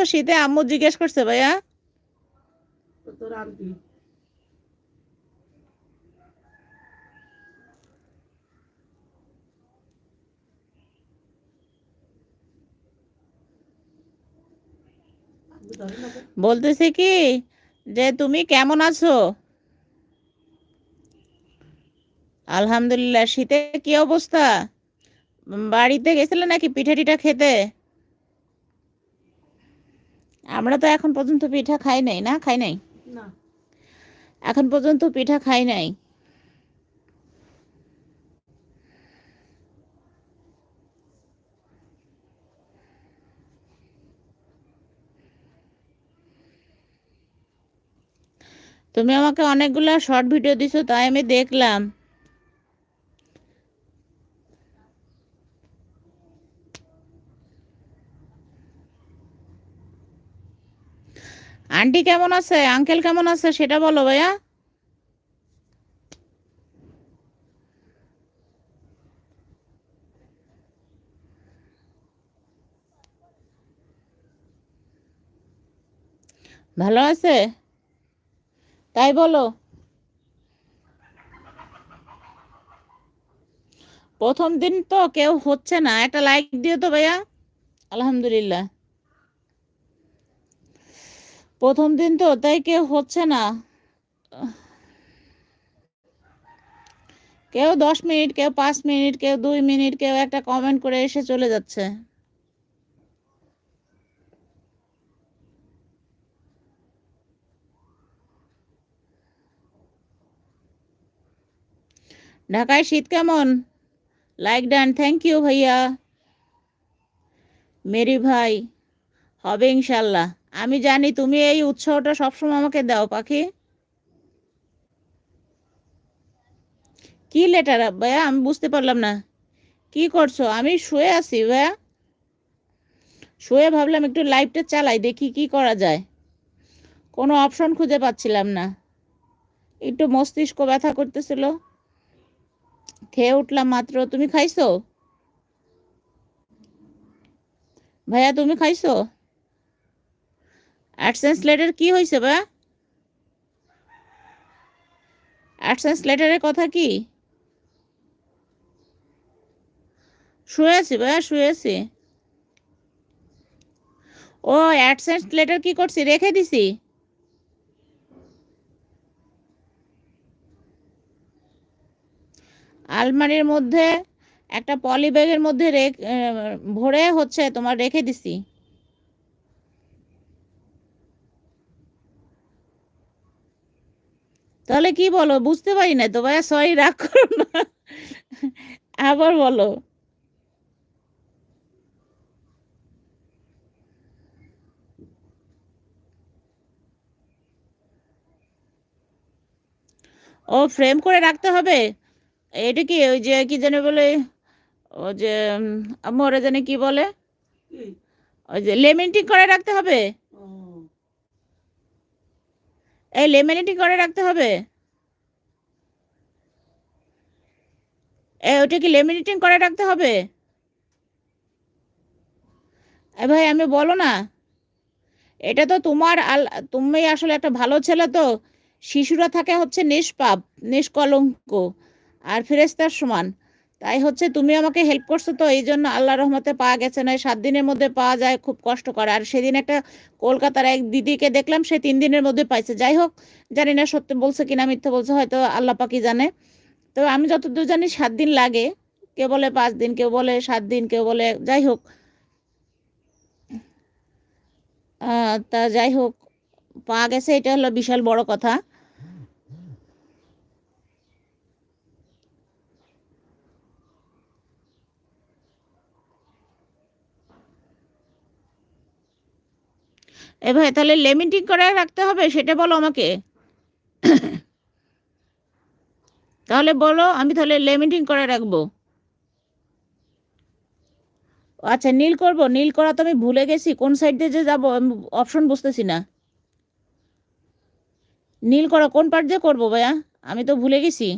আছো শীতে? আম্মু জিজ্ঞেস করছে ভাইয়া। তোর আন্টি? বলতেছি কি যে তুমি কেমন আছো? আলহামদুলিল্লাহ শীতে কি অবস্থা? বাড়িতে গেছিলে নাকি পিঠা টিঠা খেতে? আমরা তো এখন পর্যন্ত পিঠা খাই নাই না? খাই নাই? না। এখন পর্যন্ত পিঠা খাই নাই? তুমি আমাকে অনেকগুলা শর্ট ভিডিও দিছো তাই আমি দেখলাম। আন্টি কেমন আছে? আঙ্কেল কেমন আছে? সেটা বলো ভাইয়া। ভালো আছে? তাই বলো। প্রথম দিন তো কেউ হচ্ছে না। একটা লাইক দিও তো ভাইয়া। আলহামদুলিল্লাহ। প্রথম দিন তো, তাই কেউ হচ্ছে না। কেউ দশ মিনিট, কেউ পাঁচ মিনিট, কেউ দুই মিনিট, কেউ একটা কমেন্ট করে এসে চলে যাচ্ছে। ঢাকায় শীত কেমন? লাইক ডান থ্যাংক ইউ ভাইয়া। মেরি ভাই, হবে ইনশাল্লাহ। আমি জানি তুমি এই উৎসাহটা সবসময় আমাকে দাও, পাখি। কি লেটার, ভাইয়া? আমি বুঝতে পারলাম না। কি করছ? আমি শুয়ে আছি, ভাইয়া। শুয়ে ভাবলাম একটু লাইভটা চালাই, দেখি কি করা যায়। কোনো অপশন খুঁজে পাচ্ছিলাম না। একটু মস্তিষ্ক ব্যথা করতেছিল। খেয়ে উঠলাম মাত্র। তুমি খাইছো? ভাইয়া, তুমি খাইছো? অ্যাডসেন্স লেটার কি হয়েছে ভাইয়া অ্যাডসেন্স লেটারের কথা কি? শুয়ে আছি শুয়েছি ভাইয়া শুয়েছি। ও অ্যাডসেন্স লেটার কি করছি? রেখে দিছি। আলমারির মধ্যে, একটা পলি ব্যাগের মধ্যে ভরে হচ্ছে তোমার রেখে দিছি। তাহলে কি বলো? বুঝতে পারি না তো ভাইয়া সরি রাগ করো না। আবার বলো। ও ফ্রেম করে রাখতে হবে? এটা কি ওই যে কি জানে বলে ও যে ওরা জানে কি বলে? ওই যে লেমিনেটিং করে রাখতে হবে? এই লেমিনেটিং করে রাখতে হবে। এ ওটা কি লেমিনেটিং করে রাখতে হবে। এ ভাই, আমি বলো না, এটা তো তোমার আল, তুমি আসলে একটা ভালো ছেলে তো, শিশুরা থাকে হচ্ছে নিষ্পাপ, নিষ্কলঙ্ক, আর ফেরেস্তার সমান। তাই হচ্ছে তুমি আমাকে হেল্প করছ তো, এই জন্য আল্লাহ রহমতে পাওয়া গেছে না। সাত দিনের মধ্যে পাওয়া যায়, খুব কষ্ট করে। আর সেদিন একটা কলকাতার এক দিদিকে দেখলাম, সে তিন দিনের মধ্যে পাইছে। যাই হোক, জানি না সত্যি বলছে কিনা, মিথ্যে বলছে, হয়তো আল্লাহ পাকি জানে। তো আমি যতদূর জানি, সাত দিন লাগে। কেউ বলে পাঁচ দিন, কেউ বলে সাত দিন, কেউ বলে যাই হোক। তা যাই হোক, পাওয়া গেছে, এটা হলো বিশাল বড় কথা। এ ভাই তাহলে লেমিটিং করে রাখতে হবে, সেটা বলো আমাকে। তাহলে বলো, আমি তাহলে লেমিটিং করে রাখব। আচ্ছা নীল করব, নীল করা তো আমি ভুলে গেছি, কোন সাইড দিয়ে যে যাব, আমি অপশন বুঝতেছি না। নীল করা কোন পার্ট দিয়ে করব ভাইয়া? আমি তো ভুলে গেছি।